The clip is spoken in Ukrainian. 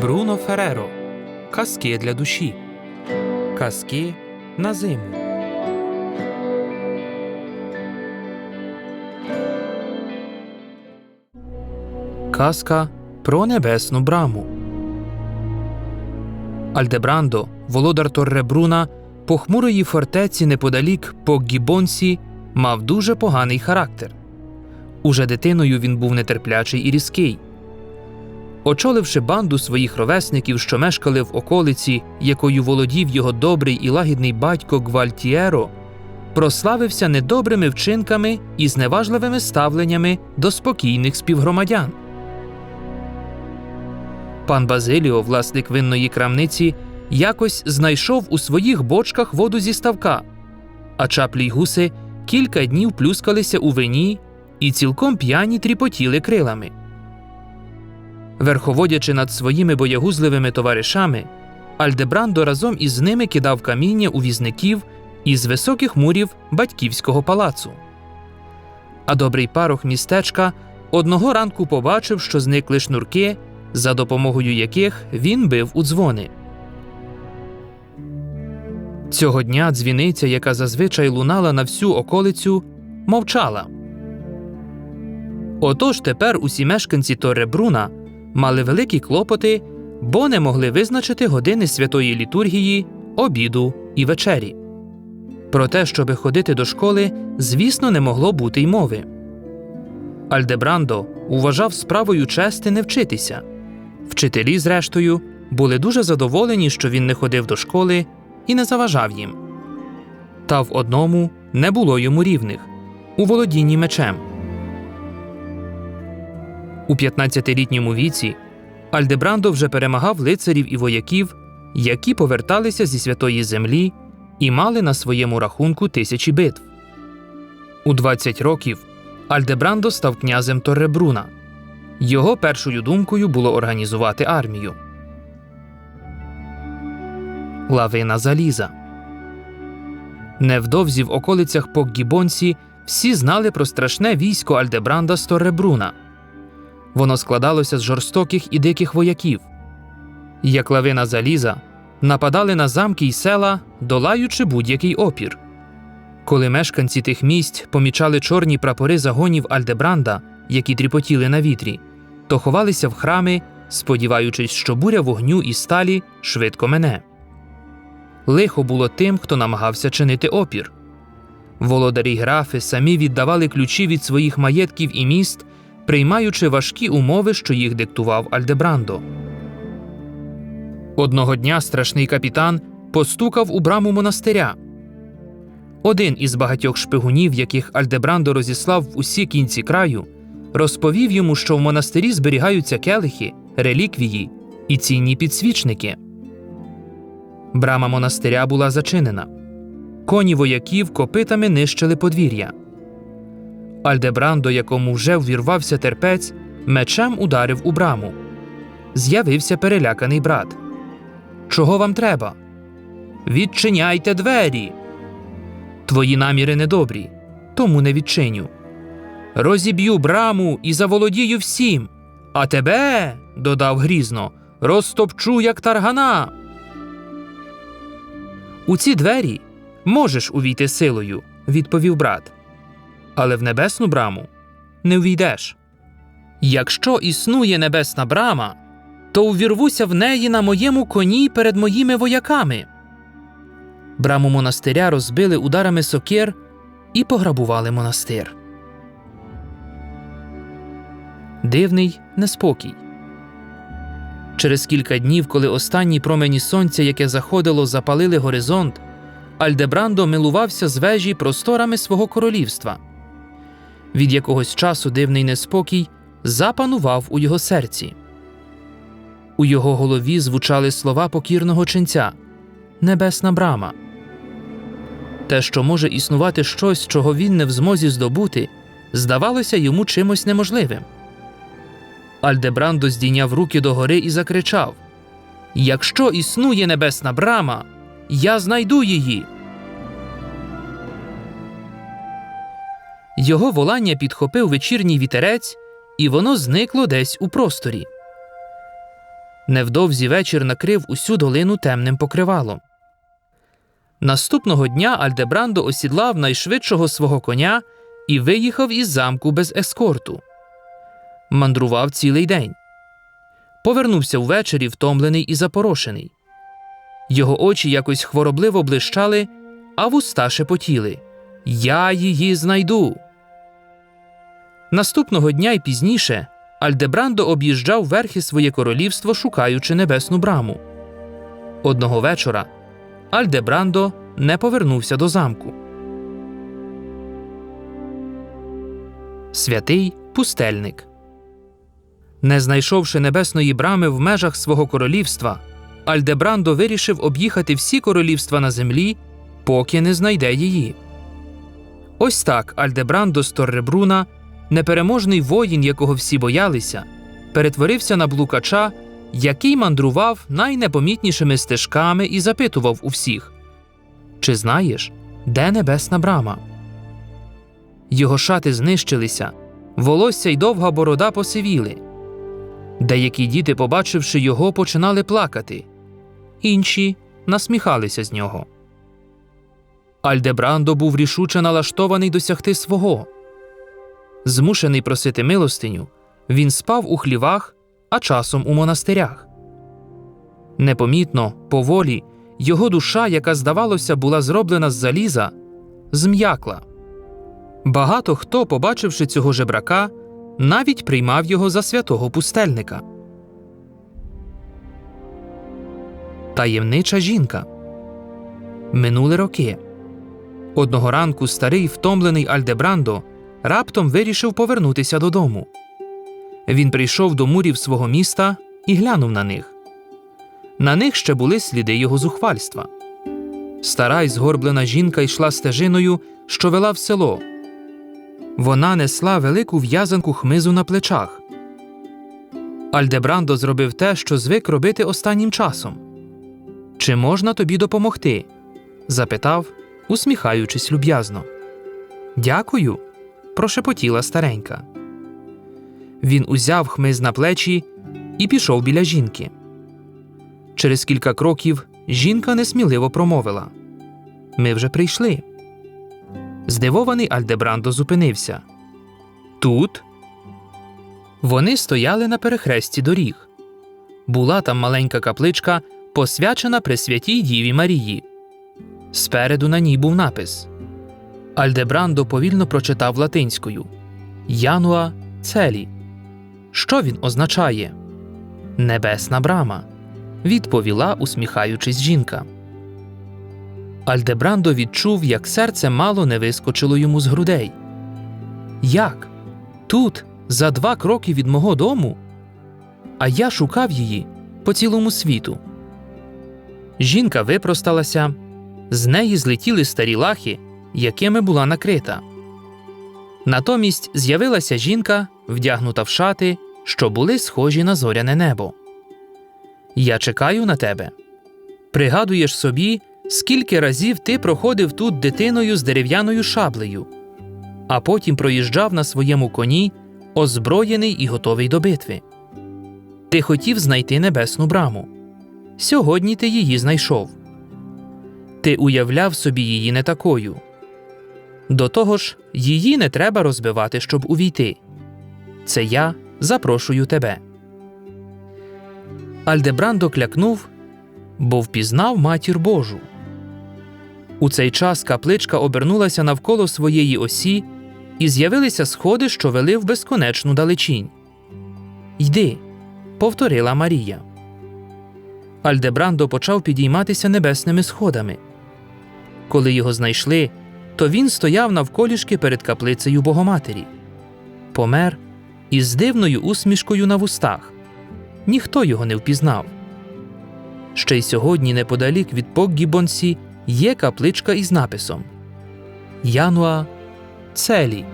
Бруно Фереро. Казки для душі. Казки на зиму. Казка про небесну браму. Альдебрандо, володар Торребруна, похмурої фортеці неподалік по Гібонсі, мав дуже поганий характер. Уже дитиною він був нетерплячий і різкий. Очоливши банду своїх ровесників, що мешкали в околиці, якою володів його добрий і лагідний батько Гвальтієро, прославився недобрими вчинками і зневажливими ставленнями до спокійних співгромадян. Пан Базиліо, власник винної крамниці, якось знайшов у своїх бочках воду зі ставка, а чаплі й гуси кілька днів плюскалися у вині і цілком п'яні тріпотіли крилами. Верховодячи над своїми боягузливими товаришами, Альдебрандо разом із ними кидав каміння у візників із високих мурів батьківського палацу. А добрий парох містечка одного ранку побачив, що зникли шнурки, за допомогою яких він бив у дзвони. Цього дня дзвіниця, яка зазвичай лунала на всю околицю, мовчала. Отож тепер усі мешканці Торребруна мали великі клопоти, бо не могли визначити години святої літургії, обіду і вечері. Про те, щоби ходити до школи, звісно, не могло бути й мови. Альдебрандо уважав справою чести не вчитися. Вчителі, зрештою, були дуже задоволені, що він не ходив до школи і не заважав їм. Та в одному не було йому рівних у володінні мечем. У 15-літньому віці Альдебрандо вже перемагав лицарів і вояків, які поверталися зі святої землі і мали на своєму рахунку тисячі битв. У 20 років Альдебрандо став князем Торребруна. Його першою думкою було організувати армію. Лавина заліза. Невдовзі в околицях Покгібонсі всі знали про страшне військо Альдебранда з Торребруна. Воно складалося з жорстоких і диких вояків. Як лавина заліза, нападали на замки й села, долаючи будь-який опір. Коли мешканці тих місць помічали чорні прапори загонів Альдебранда, які тріпотіли на вітрі, то ховалися в храми, сподіваючись, що буря вогню і сталі швидко мене. Лихо було тим, хто намагався чинити опір. Володарі графи самі віддавали ключі від своїх маєтків і міст, приймаючи важкі умови, що їх диктував Альдебрандо. Одного дня страшний капітан постукав у браму монастиря. Один із багатьох шпигунів, яких Альдебрандо розіслав в усі кінці краю, розповів йому, що в монастирі зберігаються келихи, реліквії і цінні підсвічники. Брама монастиря була зачинена. Коні вояків копитами нищили подвір'я. Альдебрандо, якому вже ввірвався терпець, мечем ударив у браму. З'явився переляканий брат. Чого вам треба? Відчиняйте двері. Твої наміри недобрі, тому не відчиню. Розіб'ю браму і заволодію всім. А тебе, додав грізно, розтопчу, як таргана. У ці двері можеш увійти силою, відповів брат. Але в небесну браму не увійдеш. Якщо існує небесна брама, то увірвуся в неї на моєму коні перед моїми вояками. Браму монастиря розбили ударами сокир і пограбували монастир. Дивний неспокій. Через кілька днів, коли останні промені сонця, яке заходило, запалили горизонт, Альдебрандо милувався з вежі просторами свого королівства. Від якогось часу дивний неспокій запанував у його серці. У його голові звучали слова покірного ченця Небесна брама. Те, що може існувати щось, чого він не в змозі здобути, здавалося йому чимось неможливим. Альдебрандо здійняв руки догори і закричав: Якщо існує небесна брама, я знайду її. Його волання підхопив вечірній вітерець і воно зникло десь у просторі. Невдовзі вечір накрив усю долину темним покривалом. Наступного дня Альдебрандо осідлав найшвидшого свого коня і виїхав із замку без ескорту. Мандрував цілий день. Повернувся ввечері, втомлений і запорошений. Його очі якось хворобливо блищали, а вуста шепотіли Я її знайду. Наступного дня й пізніше Альдебрандо об'їжджав верхи своє королівство, шукаючи небесну браму. Одного вечора Альдебрандо не повернувся до замку. Святий пустельник. Не знайшовши небесної брами в межах свого королівства, Альдебрандо вирішив об'їхати всі королівства на землі, поки не знайде її. Ось так Альдебрандо з Торребруна, непереможний воїн, якого всі боялися, перетворився на блукача, який мандрував найнепомітнішими стежками і запитував у всіх Чи знаєш, де небесна брама? Його шати знищилися, волосся й довга борода посивіли. Деякі діти, побачивши його, починали плакати, інші насміхалися з нього. Альдебрандо був рішуче налаштований досягти свого. Змушений просити милостиню, він спав у хлівах, а часом у монастирях. Непомітно, поволі, його душа, яка, здавалося, була зроблена з заліза, зм'якла. Багато хто, побачивши цього жебрака, навіть приймав його за святого пустельника. Таємнича жінка. Минули роки. Одного ранку старий втомлений Альдебрандо раптом вирішив повернутися додому. Він прийшов до мурів свого міста і глянув на них. На них ще були сліди його зухвальства. Стара й згорблена жінка йшла стежиною, що вела в село. Вона несла велику в'язанку хмизу на плечах. Альдебрандо зробив те, що звик робити останнім часом. Чи можна тобі допомогти? запитав, усміхаючись люб'язно. Дякую, прошепотіла старенька. Він узяв хмиз на плечі і пішов біля жінки. Через кілька кроків жінка несміливо промовила Ми вже прийшли. Здивований Альдебрандо зупинився. Тут вони стояли на перехресті доріг. Була там маленька капличка, посвячена Пресвятій Діві Марії. Спереду на ній був напис. Альдебрандо повільно прочитав латинською Януа Целі. Що він означає? Небесна брама. Відповіла, усміхаючись жінка. Альдебрандо відчув, як серце мало не вискочило йому з грудей. Як? Тут, за два кроки від мого дому? А я шукав її по цілому світу. Жінка випросталася, з неї злетіли старі лахи, якими була накрита. Натомість з'явилася жінка, вдягнута в шати, що були схожі на зоряне небо. Я чекаю на тебе. Пригадуєш собі, скільки разів ти проходив тут дитиною з дерев'яною шаблею, а потім проїжджав на своєму коні, озброєний і готовий до битви. Ти хотів знайти небесну браму. Сьогодні ти її знайшов. Ти уявляв собі її не такою. До того ж, її не треба розбивати, щоб увійти. Це я запрошую тебе. Альдебрандо клякнув, бо впізнав матір Божу. У цей час капличка обернулася навколо своєї осі, і з'явилися сходи, що вели в безконечну далечінь. Йди, повторила Марія. Альдебрандо почав підійматися небесними сходами. Коли його знайшли, то він стояв навколішки перед каплицею Богоматері. Помер із дивною усмішкою на вустах. Ніхто його не впізнав. Ще й сьогодні, неподалік від Покгібонсі, є капличка із написом Януа Целі.